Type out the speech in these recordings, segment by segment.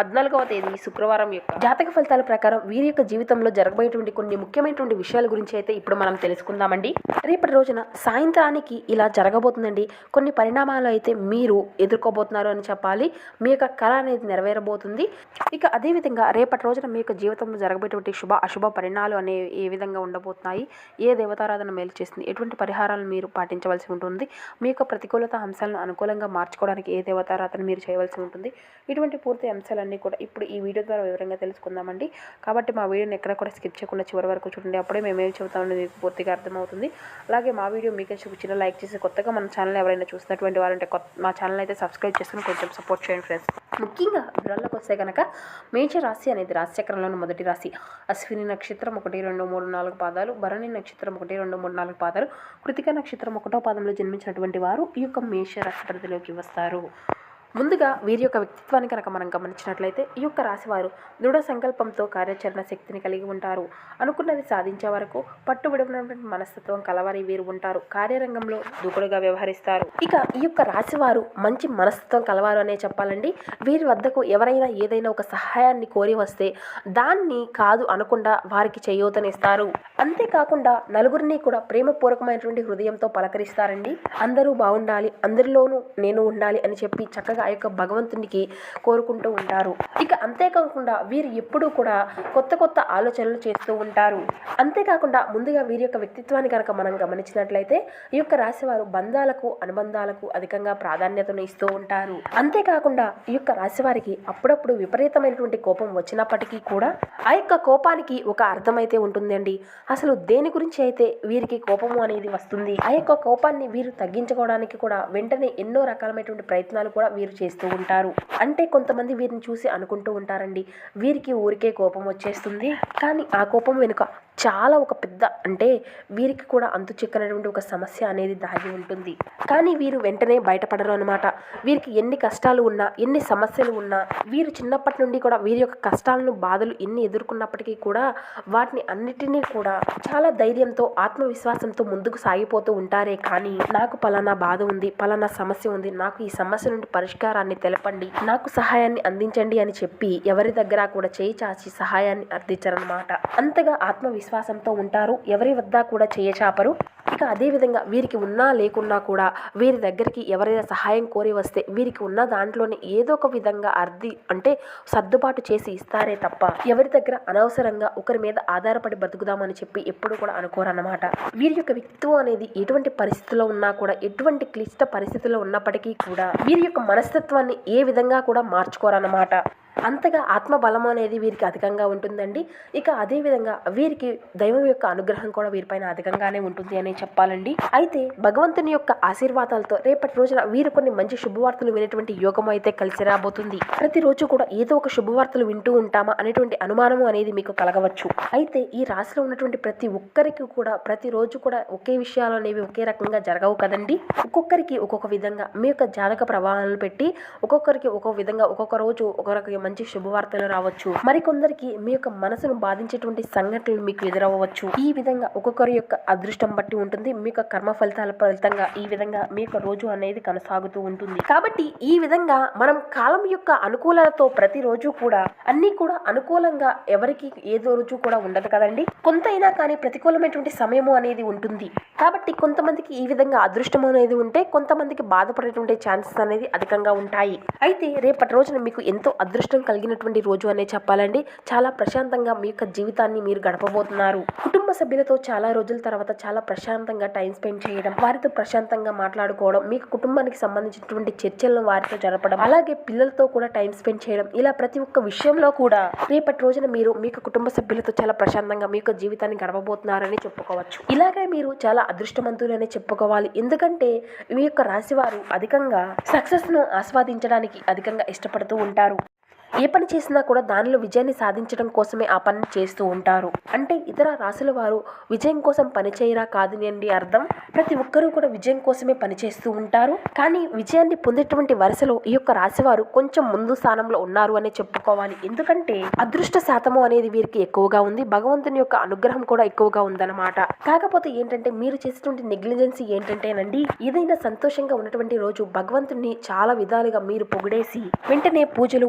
పద్నాలుగవ తేదీ శుక్రవారం యొక్క జాతక ఫలితాల ప్రకారం వీరి యొక్క జీవితంలో జరగబోయేటువంటి కొన్ని ముఖ్యమైనటువంటి విషయాల గురించి అయితే ఇప్పుడు మనం తెలుసుకుందామండి. రేపటి రోజున సాయంత్రానికి ఇలా జరగబోతుందండి. కొన్ని పరిణామాలు అయితే మీరు ఎదుర్కోబోతున్నారు అని చెప్పాలి. మీ యొక్క కళ అనేది నెరవేరబోతుంది. ఇక అదేవిధంగా రేపటి రోజున మీ యొక్క జీవితంలో జరగబోయేటువంటి శుభ అశుభ పరిణామాలు అనేవి ఏ విధంగా ఉండబోతున్నాయి? ఏ దేవతారాధన మేలు చేస్తుంది? ఎటువంటి పరిహారాలను మీరు పాటించవలసి ఉంటుంది? మీ యొక్క ప్రతికూలత అంశాలను అనుకూలంగా మార్చుకోవడానికి ఏ దేవతారాధన మీరు చేయవలసి ఉంటుంది? ఇటువంటి పూర్తి అంశాలను అంశాలన్నీ కూడా ఇప్పుడు ఈ వీడియో ద్వారా వివరంగా తెలుసుకుందామండి. కాబట్టి మా వీడియోని ఎక్కడ కూడా స్కిప్ చేయకుండా చివరి వరకు చూడండి. అప్పుడే మేము ఏం చెబుతామని మీకు పూర్తిగా అర్థమవుతుంది. అలాగే మా వీడియో మీకు చిన్న లైక్ చేసి కొత్తగా మన ఛానల్ ఎవరైనా చూసినటువంటి వారంటే కొత్త మా ఛానల్ అయితే సబ్స్క్రైబ్ చేసుకుని కొంచెం సపోర్ట్ చేయండి ఫ్రెండ్స్. ముఖ్యంగా వివరాల్లోకి వస్తే కనుక మేష రాశి అనేది రాశిచక్రంలోని మొదటి రాశి. అశ్విని నక్షత్రం ఒకటి రెండు మూడు నాలుగు పాదాలు భరణి నక్షత్రం ఒకటి రెండు మూడు నాలుగు పాదాలు కృతిక నక్షత్రం ఒకటో పాదంలో జన్మించినటువంటి వారు ఈ యొక్క మేష రాశి పరిధిలోకి వస్తారు. ముందుగా వీరి యొక్క వ్యక్తిత్వాన్ని కనుక మనం గమనించినట్లయితే ఈ యొక్క రాశివారు దృఢ సంకల్పంతో కార్యాచరణ శక్తిని కలిగి ఉంటారు. అనుకున్నది సాధించే వరకు పట్టు విడవనటువంటి మనస్తత్వం కలవారి వీరు ఉంటారు. కార్యరంగంలో దూకుడుగా వ్యవహరిస్తారు. ఇక ఈ యొక్క రాశివారు మంచి మనస్తత్వం కలవారు అనే చెప్పాలండి. వీరి వద్దకు ఎవరైనా ఏదైనా ఒక సహాయాన్ని కోరి వస్తే దాన్ని కాదు అనకుండా వారికి చేయూతనిస్తారు. అంతేకాకుండా నలుగురిని కూడా ప్రేమపూర్వకమైనటువంటి హృదయంతో పలకరిస్తారండి. అందరూ బాగుండాలి అందరిలోనూ నేను ఉండాలి అని చెప్పి చక్కగా ఆ యొక్క భగవంతునికి కోరుకుంటూ ఉంటారు. ఇక అంతేకాకుండా వీరు ఎప్పుడూ కూడా కొత్త కొత్త ఆలోచనలు చేస్తూ ఉంటారు. అంతేకాకుండా ముందుగా వీరి యొక్క వ్యక్తిత్వాన్ని కనుక మనం గమనించినట్లయితే ఈ యొక్క రాశివారు బంధాలకు అనుబంధాలకు అధికంగా ప్రాధాన్యతను ఇస్తూ ఉంటారు. అంతేకాకుండా ఈ యొక్క రాశివారికి అప్పుడప్పుడు విపరీతమైనటువంటి కోపం వచ్చినప్పటికీ కూడా ఆ యొక్క కోపానికి ఒక అర్థమైతే ఉంటుందండి. అసలు దేని గురించి అయితే వీరికి కోపము అనేది వస్తుంది? ఆ యొక్క కోపాన్ని వీరు తగ్గించుకోవడానికి కూడా వెంటనే ఎన్నో రకాలమైనటువంటి ప్రయత్నాలు కూడా వీరు చేస్తూ ఉంటారు. అంటే కొంతమంది వీరిని చూసి అనుకుంటూ ఉంటారండి. వీరికి ఊరికే కోపం వచ్చేస్తుంది. కానీ ఆ కోపం వెనుక చాలా ఒక పెద్ద అంటే వీరికి కూడా అంతు చిక్కనటువంటి ఒక సమస్య అనేది దాగి ఉంటుంది. కానీ వీరు వెంటనే బయటపడరు అనమాట వీరికి ఎన్ని కష్టాలు ఉన్నా ఎన్ని సమస్యలు ఉన్నా వీరు చిన్నప్పటి నుండి కూడా వీరి యొక్క కష్టాలను బాధలు ఎన్ని ఎదుర్కొన్నప్పటికీ కూడా వాటిని అన్నిటినీ కూడా చాలా ధైర్యంతో ఆత్మవిశ్వాసంతో ముందుకు సాగిపోతూ ఉంటారే. కానీ నాకు పలానా బాధ ఉంది పలానా సమస్య ఉంది నాకు ఈ సమస్య నుండి పరిష్కారాన్ని తెలపండి. నాకు సహాయాన్ని అందించండి అని చెప్పి ఎవరి దగ్గర కూడా చేయి చాచి సహాయాన్ని అర్థించరన్నమాట. అంతగా ఆత్మవిశ్వాసంతో ఉంటారు. ఎవరి వద్ద కూడా చేయచాపరు ఇక అదేవిధంగా వీరికి ఉన్నా లేకున్నా కూడా వీరి దగ్గరికి ఎవరైనా సహాయం కోరి వస్తే వీరికి ఉన్న దాంట్లోనే ఏదో ఒక విధంగా అర్థి అంటే సర్దుబాటు చేసి ఇస్తారే తప్ప ఎవరి దగ్గర అనవసరంగా ఒకరి మీద ఆధారపడి బతుకుదామని చెప్పి ఎప్పుడు కూడా అనుకోరన్నమాట. వీరి యొక్క వ్యక్తిత్వం అనేది ఎటువంటి పరిస్థితిలో ఉన్నా కూడా ఎటువంటి క్లిష్ట పరిస్థితుల్లో ఉన్నప్పటికీ కూడా వీరి యొక్క మనస్తత్వాన్ని ఏ విధంగా కూడా మార్చుకోరన్నమాట. అంతగా ఆత్మబలం అనేది వీరికి అధికంగా ఉంటుందండి. ఇక అదేవిధంగా వీరికి దైవం యొక్క అనుగ్రహం కూడా వీరిపైన అధికంగానే ఉంటుంది అనే చెప్పాలండి. అయితే భగవంతుని యొక్క ఆశీర్వాదాలతో రేపటి రోజున వీరు కొన్ని మంచి శుభవార్తలు వినేటువంటి యోగం అయితే కలిసి రాబోతుంది. ప్రతిరోజు కూడా ఏదో ఒక శుభవార్తలు వింటూ ఉంటామా అనేటువంటి అనుమానము అనేది మీకు కలగవచ్చు. అయితే ఈ రాశిలో ఉన్నటువంటి ప్రతి ఒక్కరికి కూడా ప్రతిరోజు కూడా ఒకే విషయాలు అనేవి ఒకే రకంగా జరగవు కదండి. ఒక్కొక్కరికి ఒక్కొక్క విధంగా మీ యొక్క జాతక ప్రభావాలను పెట్టి ఒక్కొక్కరికి ఒక్కొక్క విధంగా ఒక్కొక్క రోజు ఒక్కొక్క మంచి శుభవార్తలు రావచ్చు. మరికొందరికి మీ యొక్క మనసును బాధించేటువంటి సంఘటనలు మీకు ఎదురవ్వచ్చు. ఈ విధంగా ఒక్కొక్కరి యొక్క అదృష్టం బట్టి ఉంటుంది. మీ యొక్క కర్మ ఫలితాల ఫలితంగా ఈ విధంగా మీ యొక్క రోజు అనేది కొనసాగుతూ ఉంటుంది. కాబట్టి ఈ విధంగా మనం కాలం యొక్క అనుకూలతతో ప్రతిరోజు కూడా అన్ని కూడా అనుకూలంగా ఎవరికి ఏదో రోజు కూడా ఉండదు కదండి. కొంతైనా కానీ ప్రతికూలమైనటువంటి సమయము అనేది ఉంటుంది. కాబట్టి కొంతమందికి ఈ విధంగా అదృష్టం అనేది ఉంటే కొంతమందికి బాధపడేటువంటి ఛాన్సెస్ అనేది అధికంగా ఉంటాయి. అయితే రేపటి రోజున మీకు ఎంతో అదృష్టం కలిగినటువంటి రోజు అనే చెప్పాలండి. చాలా ప్రశాంతంగా మీ యొక్క జీవితాన్ని మీరు గడపబోతున్నారు. కుటుంబ సభ్యులతో చాలా రోజుల తర్వాత చాలా ప్రశాంతంగా టైం స్పెండ్ చేయడం వారితో ప్రశాంతంగా మాట్లాడుకోవడం మీకు కుటుంబానికి సంబంధించినటువంటి చర్చలను వారితో జరపడం అలాగే పిల్లలతో కూడా టైం స్పెండ్ చేయడం ఇలా ప్రతి ఒక్క విషయంలో కూడా రేపటి రోజున మీరు మీ కుటుంబ సభ్యులతో చాలా ప్రశాంతంగా మీ యొక్క జీవితాన్ని గడపబోతున్నారని చెప్పుకోవచ్చు. ఇలాగే మీరు చాలా అదృష్టవంతులనే చెప్పుకోవాలి. ఎందుకంటే మీ యొక్క రాశి వారు అధికంగా సక్సెస్ను ఆస్వాదించడానికి అధికంగా ఇష్టపడుతూ ఉంటారు. ఏ పని చేసినా కూడా దానిలో విజయాన్ని సాధించడం కోసమే ఆ పని చేస్తూ ఉంటారు. అంటే ఇతర రాశుల వారు విజయం కోసం పనిచేయరా కాదని అండి అర్థం? ప్రతి ఒక్కరూ కూడా విజయం కోసమే పనిచేస్తూ ఉంటారు. కానీ విజయాన్ని పొందేటువంటి వరుసలో ఈ యొక్క రాశి వారు కొంచెం ముందు స్థానంలో ఉన్నారు అనే చెప్పుకోవాలి. ఎందుకంటే అదృష్ట శాతము అనేది వీరికి ఎక్కువగా ఉంది. భగవంతుని యొక్క అనుగ్రహం కూడా ఎక్కువగా ఉందన్నమాట. కాకపోతే ఏంటంటే మీరు చేసేటువంటి నెగ్లిజెన్సీ ఏంటంటేనండి ఏదైనా సంతోషంగా ఉన్నటువంటి రోజు భగవంతుని చాలా విధాలుగా మీరు పొగిడేసి వెంటనే పూజలు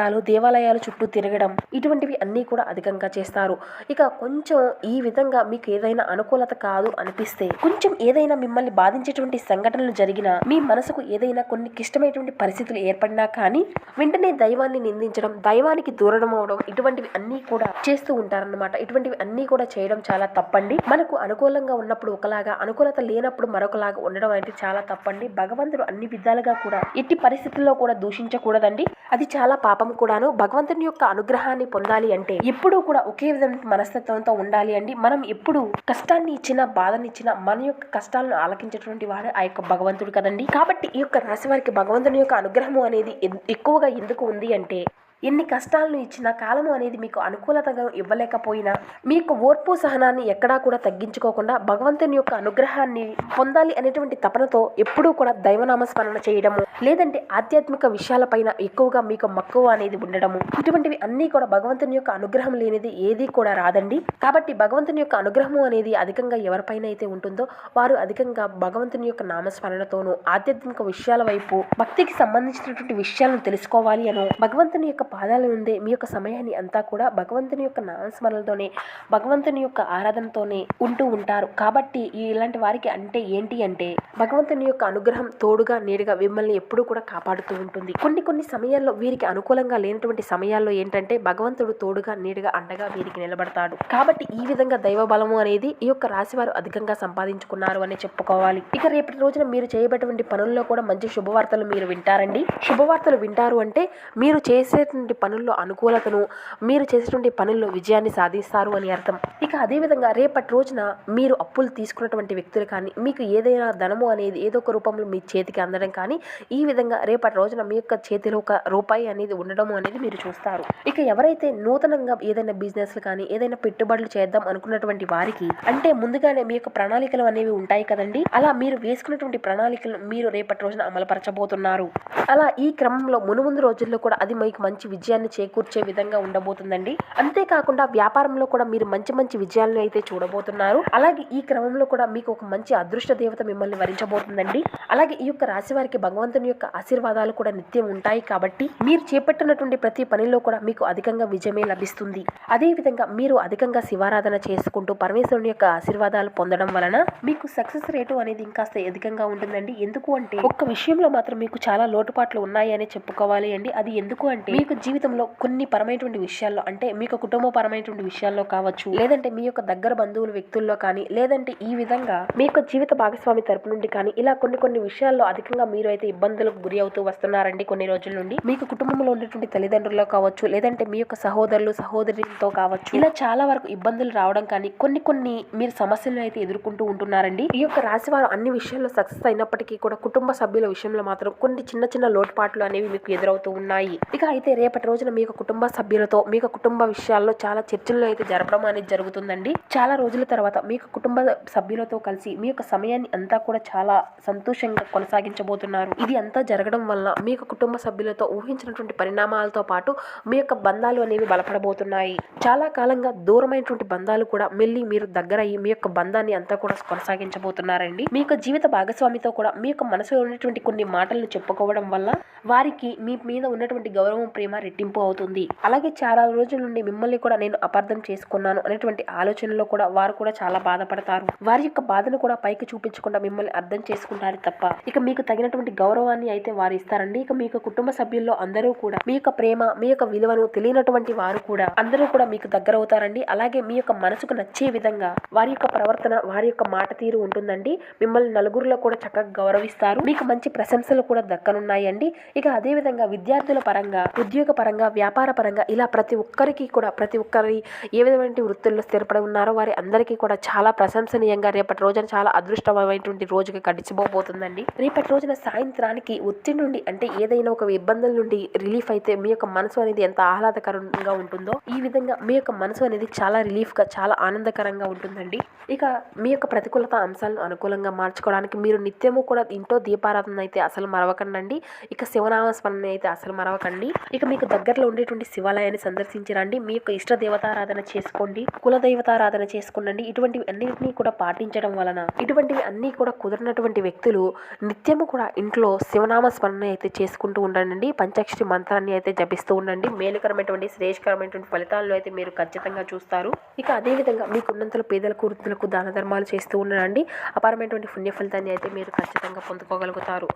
పునస్కారాలు దేవాలయాల చుట్టూ తిరగడం ఇటువంటివి అన్నీ కూడా అధికంగా చేస్తారు. ఇక కొంచెం ఈ విధంగా మీకు ఏదైనా అనుకూలత కాదు అనిపిస్తే కొంచెం ఏదైనా మిమ్మల్ని బాధించేటువంటి సంఘటనలు జరిగినా మీ మనసుకు ఏదైనా కొన్ని క్లిష్టమైనటువంటి పరిస్థితులు ఏర్పడినా కానీ వెంటనే దైవాన్ని నిందించడం దైవానికి దూరం అవడం ఇటువంటివి అన్నీ కూడా చేస్తూ ఉంటారన్నమాట. ఇటువంటివి అన్నీ కూడా చేయడం చాలా తప్పండి. మనకు అనుకూలంగా ఉన్నప్పుడు ఒకలాగా అనుకూలత లేనప్పుడు మరొకలాగా ఉండడం అనేది చాలా తప్పండి. భగవంతుడు అన్ని విధాలుగా కూడా ఎట్టి పరిస్థితుల్లో కూడా దూషించకూడదండి. అది చాలా పాపం కూడాను భగవంతుని యొక్క అనుగ్రహాన్ని పొందాలి అంటే ఎప్పుడూ కూడా ఒకే విధమైన మనస్తత్వంతో ఉండాలి అండి. మనం ఎప్పుడు కష్టాన్ని ఇచ్చిన బాధనిచ్చిన మన యొక్క కష్టాలను ఆలకించేటువంటి వాడు ఆ యొక్క భగవంతుడు కదండి. కాబట్టి ఈ యొక్క రాశి వారికి భగవంతుని యొక్క అనుగ్రహము అనేది ఎక్కువగా ఎందుకు ఉంది అంటే ఎన్ని కష్టాలను ఇచ్చినా కాలము అనేది మీకు అనుకూలతగా ఇవ్వలేకపోయినా మీకు ఓర్పు సహనాన్ని ఎక్కడా కూడా తగ్గించుకోకుండా భగవంతుని యొక్క అనుగ్రహాన్ని పొందాలి అనేటువంటి తపనతో ఎప్పుడూ కూడా దైవనామస్మరణ చేయడము లేదంటే ఆధ్యాత్మిక విషయాలపైన ఎక్కువగా మీకు మక్కువ అనేది ఉండడము. ఇటువంటివి అన్నీ కూడా భగవంతుని యొక్క అనుగ్రహం లేనిది ఏది కూడా రాదండి. కాబట్టి భగవంతుని యొక్క అనుగ్రహము అనేది అధికంగా ఎవరిపైన అయితే ఉంటుందో వారు అధికంగా భగవంతుని యొక్క నామస్మరణతోనూ ఆధ్యాత్మిక విషయాల వైపు భక్తికి సంబంధించినటువంటి విషయాలను తెలుసుకోవాలి అను భగవంతుని యొక్క పాదాల నుండే మీ యొక్క సమయాన్ని అంతా కూడా భగవంతుని యొక్క నామస్మరణతోనే భగవంతుని యొక్క ఆరాధనతోనే ఉంటూ ఉంటారు. కాబట్టి ఇలాంటి వారికి అంటే ఏంటి అంటే భగవంతుని యొక్క అనుగ్రహం తోడుగా నీడుగా మిమ్మల్ని ఎప్పుడూ కూడా కాపాడుతూ ఉంటుంది. కొన్ని కొన్ని సమయాల్లో వీరికి అనుకూలంగా లేనటువంటి సమయాల్లో ఏంటంటే భగవంతుడు తోడుగా నీడుగా అండగా వీరికి నిలబడతాడు. కాబట్టి ఈ విధంగా దైవ బలము అనేది ఈ యొక్క రాశి వారు అధికంగా సంపాదించుకున్నారు అని చెప్పుకోవాలి. ఇక రేపటి రోజున మీరు చేయబడేటువంటి పనుల్లో కూడా మంచి శుభవార్తలు మీరు వింటారండి. శుభవార్తలు వింటారు అంటే మీరు చేసే చేసేటువంటి పనుల్లో అనుకూలతను మీరు చేసేటువంటి పనుల్లో విజయాన్ని సాధిస్తారు అని అర్థం. ఇక అదేవిధంగా రేపటి రోజున మీరు అప్పులు తీసుకున్నటువంటి వ్యక్తులు కానీ మీకు ఏదైనా ధనము అనేది ఏదో ఒక రూపంలో మీ చేతికి అందడం కానీ ఈ విధంగా రేపటి రోజున మీ యొక్క చేతిలో ఒక రూపాయి అనేది ఉండడం అనేది మీరు చూస్తారు. ఇక ఎవరైతే నూతనంగా ఏదైనా బిజినెస్లు కానీ ఏదైనా పెట్టుబడులు చేద్దాం అనుకున్నటువంటి వారికి అంటే ముందుగానే మీ యొక్క ప్రణాళికలు అనేవి ఉంటాయి కదండి. అలా మీరు వేసుకున్నటువంటి ప్రణాళికలు మీరు రేపటి రోజున అమలుపరచబోతున్నారు. అలా ఈ క్రమంలో మునుముందు రోజుల్లో కూడా అది మీకు మంచి విజయాన్ని చేకూర్చే విధంగా ఉండబోతుందండి. అంతేకాకుండా వ్యాపారంలో కూడా మీరు మంచి మంచి విజయాలను అయితే చూడబోతున్నారు. అలాగే ఈ క్రమంలో కూడా మీకు ఒక మంచి అదృష్ట దేవత మిమ్మల్ని వరించబోతుందండి. అలాగే ఈ యొక్క రాశి వారికి భగవంతుని యొక్క ఆశీర్వాదాలు కూడా నిత్యం ఉంటాయి కాబట్టి మీరు చేపట్టినటువంటి ప్రతి పనిలో కూడా మీకు అధికంగా విజయమే లభిస్తుంది. అదేవిధంగా మీరు అధికంగా శివారాధన చేసుకుంటూ పరమేశ్వరుని యొక్క ఆశీర్వాదాలు పొందడం వలన మీకు సక్సెస్ రేటు అనేది ఇంకాస్త అధికంగా ఉంటుందండి. ఎందుకు అంటే ఒక్క విషయంలో మాత్రం మీకు చాలా లోటుపాట్లు ఉన్నాయి అని చెప్పుకోవాలి అండి. అది ఎందుకు అంటే మీకు జీవితంలో కొన్ని పరమైనటువంటి విషయాల్లో అంటే మీకు కుటుంబపరమైనటువంటి విషయాల్లో కావచ్చు లేదంటే మీ యొక్క దగ్గర బంధువుల వ్యక్తుల్లో కానీ లేదంటే ఈ విధంగా మీ యొక్క జీవిత భాగస్వామి తరపు నుండి కానీ ఇలా కొన్ని కొన్ని విషయాల్లో అధికంగా మీరు అయితే ఇబ్బందులకు గురి అవుతూ వస్తున్నారండి కొన్ని రోజుల నుండి. మీకు కుటుంబంలో ఉన్నటువంటి తల్లిదండ్రుల్లో కావచ్చు లేదంటే మీ యొక్క సహోదరులు సహోదరులతో కావచ్చు ఇలా చాలా వరకు ఇబ్బందులు రావడం కానీ కొన్ని కొన్ని మీరు సమస్యలను అయితే ఎదుర్కొంటూ ఉంటున్నారండి. ఈ యొక్క రాశి వారు అన్ని విషయాల్లో సక్సెస్ అయినప్పటికీ కూడా కుటుంబ సభ్యుల విషయంలో మాత్రం కొన్ని చిన్న చిన్న లోటుపాట్లు అనేవి మీకు ఎదురవుతూ ఉన్నాయి. ఇక అయితే రేపు రేపటి రోజున మీ కుటుంబ సభ్యులతో మీ కుటుంబ విషయాల్లో చాలా చర్చలు అయితే జరపడం అనేది జరుగుతుందండి. చాలా రోజుల తర్వాత మీ కుటుంబ సభ్యులతో కలిసి మీ యొక్క సమయాన్ని అంతా కూడా చాలా సంతోషంగా కొనసాగించబోతున్నారు. ఇది అంతా జరగడం వల్ల మీ కుటుంబ సభ్యులతో ఊహించినటువంటి పరిణామాలతో పాటు మీ యొక్క బంధాలు అనేవి బలపడబోతున్నాయి. చాలా కాలంగా దూరమైనటువంటి బంధాలు కూడా మెల్లి మీరు దగ్గర అయ్యి మీ యొక్క బంధాన్ని అంతా కూడా కొనసాగించబోతున్నారండి. మీ యొక్క జీవిత భాగస్వామితో కూడా మీ యొక్క మనసులో ఉన్నటువంటి కొన్ని మాటలను చెప్పుకోవడం వల్ల వారికి మీ మీద ఉన్నటువంటి గౌరవం ప్రేమ రెట్టింపు అవుతుంది. అలాగే చాలా రోజుల నుండి మిమ్మల్ని కూడా నేను అపార్థం చేసుకున్నాను అనేటువంటి ఆలోచనలో కూడా వారు కూడా చాలా బాధపడతారు. వారి యొక్క బాధను కూడా పైకి చూపించకుండా మిమ్మల్ని అర్థం చేసుకుంటారు తప్ప. ఇక మీకు తగినటువంటి గౌరవాన్ని అయితే వారు ఇస్తారండి. ఇక మీ యొక్క కుటుంబ సభ్యుల్లో అందరూ కూడా మీ యొక్క ప్రేమ మీ యొక్క విలువను తెలియనటువంటి వారు కూడా అందరూ కూడా మీకు దగ్గర అవుతారండి. అలాగే మీ యొక్క మనసుకు నచ్చే విధంగా వారి యొక్క ప్రవర్తన వారి యొక్క మాట తీరు ఉంటుందండి. మిమ్మల్ని నలుగురిలో కూడా చక్కగా గౌరవిస్తారు. మీకు మంచి ప్రశంసలు కూడా దక్కనున్నాయండి. ఇక అదే విధంగా విద్యార్థుల పరంగా ఉద్యోగ ఉద్యోగపరంగా పరంగా వ్యాపార పరంగా ఇలా ప్రతి ఒక్కరికి కూడా ప్రతి ఒక్కరి ఏ విధమైన వృత్తుల్లో స్థిరపడి ఉన్నారో వారి అందరికీ కూడా చాలా ప్రశంసనీయంగా రేపటి రోజున చాలా అదృష్టమైనటువంటి రోజుగా గడిచిపోబోతుందండి. రేపటి రోజున సాయంత్రానికి ఒత్తిడి నుండి అంటే ఏదైనా ఒక ఇబ్బందుల నుండి రిలీఫ్ అయితే మీ యొక్క మనసు అనేది ఎంత ఆహ్లాదకరంగా ఉంటుందో ఈ విధంగా మీ యొక్క మనసు అనేది చాలా రిలీఫ్గా చాలా ఆనందకరంగా ఉంటుందండి. ఇక మీ యొక్క ప్రతికూలత అంశాలను అనుకూలంగా మార్చుకోవడానికి మీరు నిత్యము కూడా ఇంట్లో దీపారాధన అయితే అసలు మరవకండి ఇక శివనామ స్మరణ అయితే అసలు మరవకండి. ఇక మీకు దగ్గరలో ఉండేటువంటి శివాలయాన్ని సందర్శించి రండి. మీ యొక్క ఇష్ట దేవతారాధన చేసుకోండి. కుల దైవతారాధన చేసుకోండి ఇటువంటివి అన్నింటినీ కూడా పాటించడం వలన ఇటువంటివి అన్నీ కూడా కుదిరినటువంటి వ్యక్తులు నిత్యము కూడా ఇంట్లో శివనామ స్మరణ అయితే చేసుకుంటూ ఉండండి. పంచాక్షరి మంత్రాన్ని అయితే జపిస్తూ ఉండండి. మేలుకరమైనటువంటి శ్రేయస్కరమైనటువంటి ఫలితాలను అయితే మీరు ఖచ్చితంగా చూస్తారు. ఇక అదేవిధంగా మీకున్నంతలో పేదలకు వృద్ధులకు దాన ధర్మాలు చేస్తూ ఉండండి. అపారమైనటువంటి పుణ్య ఫలితాన్ని అయితే మీరు ఖచ్చితంగా పొందుకోగలుగుతారు.